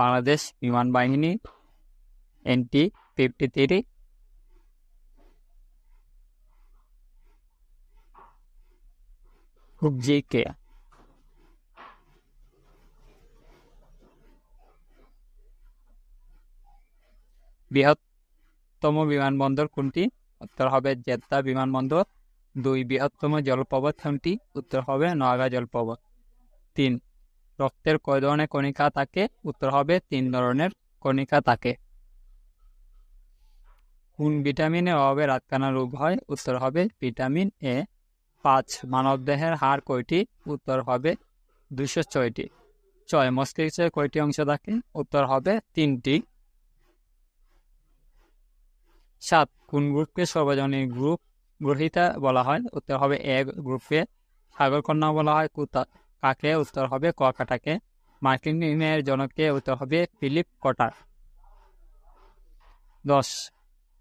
বাংলাদেশ বিমান বাহিনী N T fifty three. হুকজিকে বৃহত্তম বিমানবন্দর কোনটি? উত্তর হবে জেদ্দা বিমানবন্দর। দুই বৃহত্তম জলপ্রপাত কোনটি? উত্তর হবে নোয়াগা জলপ্রপাত তিন রক্তের কয় ধরনের কণিকা থাকে? উত্তর হবে তিন ধরনের কণিকা থাকে। কোন ভিটামিনের অভাবে রাতকানা রোগ হয়? উত্তর হবে ভিটামিন এ। পাঁচ, মানবদেহের হাড় কয়টি? উত্তর হবে দুশো ছয়টি। ছয়, মস্তিষ্কের কয়টি অংশ থাকে? উত্তর হবে তিনটি। সাত, কোন গ্রুপকে সর্বজনীন গ্রুপ গ্রহিতা বলা হয়? উত্তর হবে এ গ্রুপকে সাগরকন্যা বলা হয়, কুতা কাকে উত্তর হবে কুয়াকাটাকে মার্কিনের জনককে উত্তর হবে ফিলিপ কটার। দশ,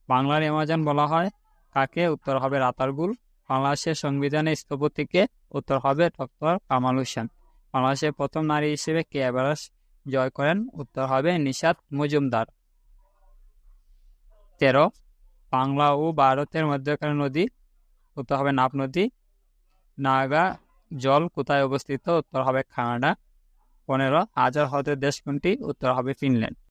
বাংলার অ্যামাজন বলা হয় কাকে উত্তর হবে রাতারগুল বাংলাদেশের সংবিধানের স্থপতিকে উত্তর হবে ডক্টর কামাল হোসেন। বাংলাদেশের প্রথম নারী হিসেবে কে এভারেস্ট জয় করেন? উত্তর হবে নিশাত মজুমদার। তেরো, বাংলা ও ভারতের মধ্যকার নদী? উত্তর হবে নাপ নদী। নাগা জল কোথায় অবস্থিত? উত্তর হবে কানাডা। পনেরো হাজার হ্রদের দেশ কোনটি? উত্তর হবে ফিনল্যান্ড।